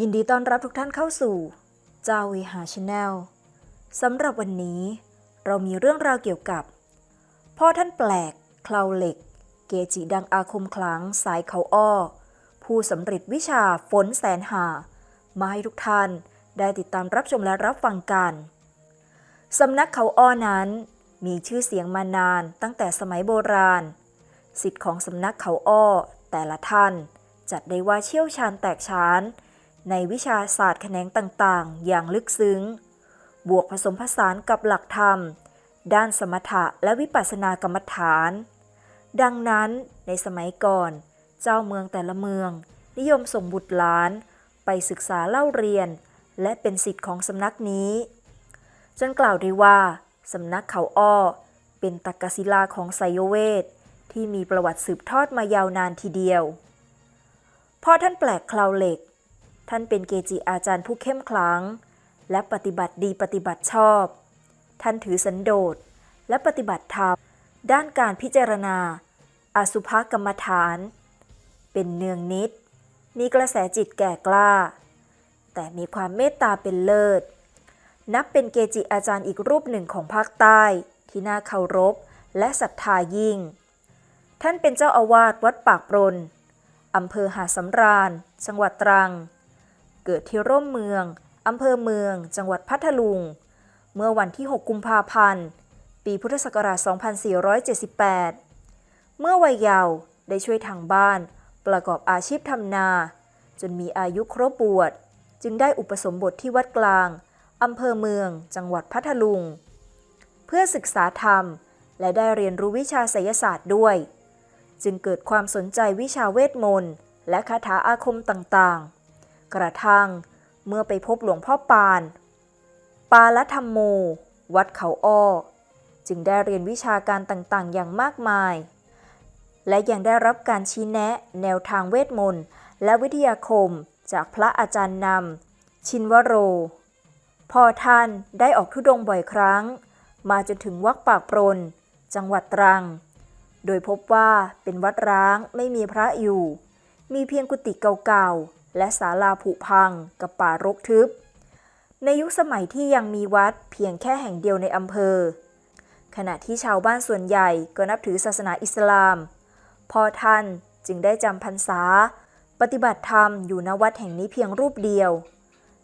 ยินดีต้อนรับทุกท่านเข้าสู่เจ้าเวหาชาแนลสำหรับวันนี้ เรามีเรื่องราวเกี่ยวกับ พ่อท่านแปลก คลาวเหล็ก เกจิดังอาคมขลังสายเขาอ้อ ผู้สำเร็จวิชาฝนแสนหา มาให้ทุกท่านได้ติดตามรับชมและรับฟังกันสำนักเขาอ้อนั้น มีชื่อเสียงมานานตั้งแต่สมัยโบราณ สิทธิ์ของสำนักเขาอ้อ แต่ละท่าน จัดได้ว่าเชี่ยวชาญแตกฉาน ในวิชาศาสตร์แขนงต่างๆ อย่างลึกซึ้ง บวกผสมผสานกับหลักธรรม ด้านสมถะและวิปัสสนากรรมฐาน ดังนั้นในสมัยก่อน เจ้าเมืองแต่ละเมือง นิยมส่งบุตรหลาน ไปศึกษาเล่าเรียน และเป็นสิทธิ์ของสำนักนี้ จนกล่าวได้ว่าสำนักเขาอ้อ เป็นตักกศิลาของไสยเวทที่มีประวัติสืบทอดมายาวนานทีเดียวพ่อท่านแปลกคลาวเหล็ก ท่านเป็นเกจิอาจารย์ผู้เข้มขลัง และปฏิบัติดีปฏิบัติชอบ ท่านถือสันโดษและปฏิบัติธรรม ด้านการพิจารณาอสุภกรรมฐาน เป็นเนืองนิด มีกระแสจิตแก่กล้า แต่มีความเมตตาเป็นเลิศ นับเป็นเกจิอาจารย์อีกรูปหนึ่งของภาคใต้ ที่น่าเคารพและศรัทธายิ่ง ท่านเป็นเจ้าอาวาสวัดปากปรนอำเภอหาดสำราญ จังหวัดตรัง เกิดที่ร่มเมือง อำเภอเมือง จังหวัดพัทลุง เมื่อวันที่ 6 กุมภาพันธ์ ปีพุทธศักราช 2478 เมื่อวัยเยาว์ได้ช่วยทางบ้าน ประกอบอาชีพทำนา จนมีอายุครบบวช จึงได้อุปสมบทที่วัดกลาง อำเภอเมือง จังหวัดพัทลุง เพื่อศึกษาธรรม และได้เรียนรู้วิชาไสยศาสตร์ด้วย จึงเกิดความสนใจวิชาเวทมนต์และคาถาอาคมต่างๆ กระทั่งเมื่อไปพบหลวงพ่อปาน ปาลธรรมโม วัดเขาอ้อ จึงได้เรียนวิชาการต่างๆ อย่างมากมาย และยังได้รับการชี้แนะแนวทางเวทมนต์และวิทยาคมจากพระอาจารย์นำชินวโร พอท่านได้ออกทุดงบ่อยครั้ง มาจนถึงวัดปากปรน จังหวัดตรัง โดยพบว่าเป็นวัดร้างไม่มีพระอยู่ มีเพียงกุฏิเก่าๆ และศาลาผุพังกับป่ารกทึบ ในยุคสมัยที่ยังมีวัดเพียงแค่แห่งเดียวในอำเภอ ขณะที่ชาวบ้านส่วนใหญ่ก็นับถือศาสนาอิสลาม พอท่านจึงได้จำพรรษา ปฏิบัติธรรมอยู่ณวัดแห่งนี้เพียงรูปเดียว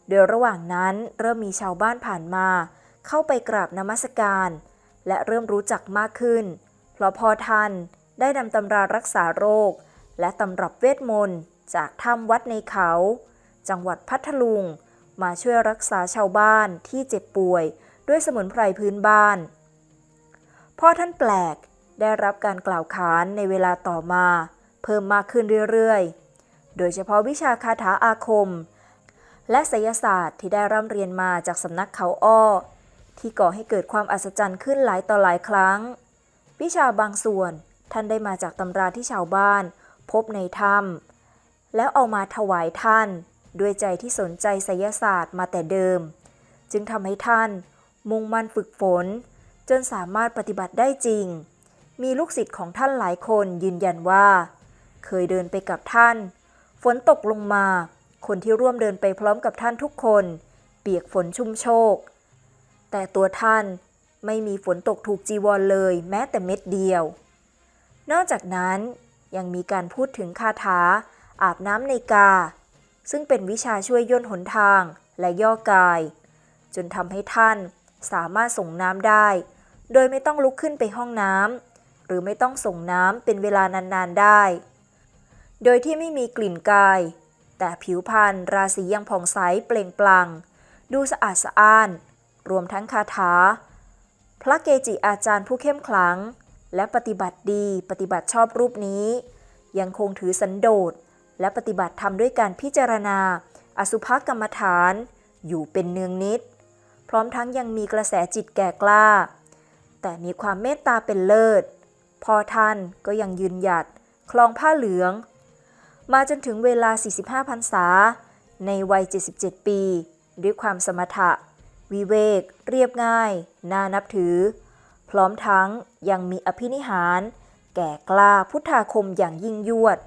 โดยระหว่างนั้นเริ่มมีชาวบ้านผ่านมา เข้าไปกราบนมัสการ และเริ่มรู้จักมากขึ้น เพราะพอท่านได้นำตำรารักษาโรค และตำรับเวทมนต์ จากถ้ำวัดในเขา จังหวัดพัทลุง มาช่วยรักษาชาวบ้านที่เจ็บป่วย ด้วยสมุนไพรพื้นบ้าน พ่อท่านแปลกได้รับการกล่าวขานในเวลาต่อมา เพิ่มมากขึ้นเรื่อยๆ โดยเฉพาะวิชาคาถาอาคม และไสยศาสตร์ที่ได้ร่ำเรียนมาจากสำนักเขาอ้อ ที่ก่อให้เกิดความอัศจรรย์ขึ้นหลายต่อหลายครั้ง วิชาบางส่วนท่านได้มาจากตำราที่ชาวบ้าน พบในถ้ำ แล้วเอามาถวายท่าน ด้วยใจที่สนใจไสยศาสตร์มาแต่เดิม จึงทำให้ท่าน มุ่งมั่นฝึกฝน จนสามารถปฏิบัติได้จริง มีลูกศิษย์ของท่านหลายคนยืนยันว่า เคยเดินไปกับท่าน ฝนตกลงมา คนที่ร่วมเดินไปพร้อมกับท่านทุกคน เปียกฝนชุ่มโชก แต่ตัวท่านไม่มีฝนตกถูกจีวรเลยแม้แต่เม็ดเดียว นอกจากนั้นยังมีการพูดถึงคาถา อาบน้ำในกา ซึ่งเป็นวิชาช่วยย่นหนทางและย่อกาย จนทำให้ท่านสามารถส่งน้ำได้ โดยไม่ต้องลุกขึ้นไปห้องน้ำหรือไม่ต้องส่งน้ำเป็นเวลานานๆได้ โดยที่ไม่มีกลิ่นกาย แต่ผิวพรรณราศียังผ่องใสเปล่งปลั่ง ดูสะอาดสะอ้าน รวมทั้งคาถา พระเกจิอาจารย์ผู้เข้มขลัง และปฏิบัติดีปฏิบัติชอบรูปนี้ ยังคงถือสันโดษ และปฏิบัติธรรมด้วยการพิจารณา อสุภกรรมฐาน อยู่เป็นเนืองนิด พร้อมทั้งยังมีกระแสจิตแก่กล้า แต่มีความเมตตาเป็นเลิศ พอท่านก็ยังยืนหยัด คลองผ้าเหลือง มาจนถึงเวลา 45พรรษา ในวัย 77 ปี ด้วยความสมถะ วิเวก เรียบง่าย น่านับถือ พร้อมทั้งยังมีอภินิหาร แก่กล้าพุทธาคมอย่างยิ่งยวด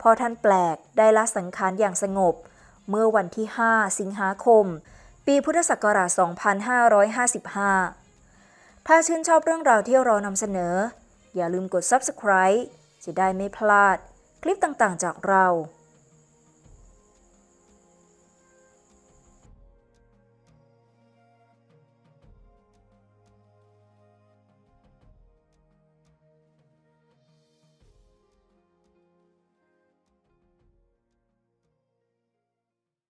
พอท่านแปลกได้ละสังขารอย่างสงบ เมื่อวันที่ 5 สิงหาคม ปีพุทธศักราช 2555 ถ้าชื่นชอบเรื่องราวที่เรานำเสนอ อย่าลืมกด Subscribe จะได้ไม่พลาด คลิปต่างๆจากเรา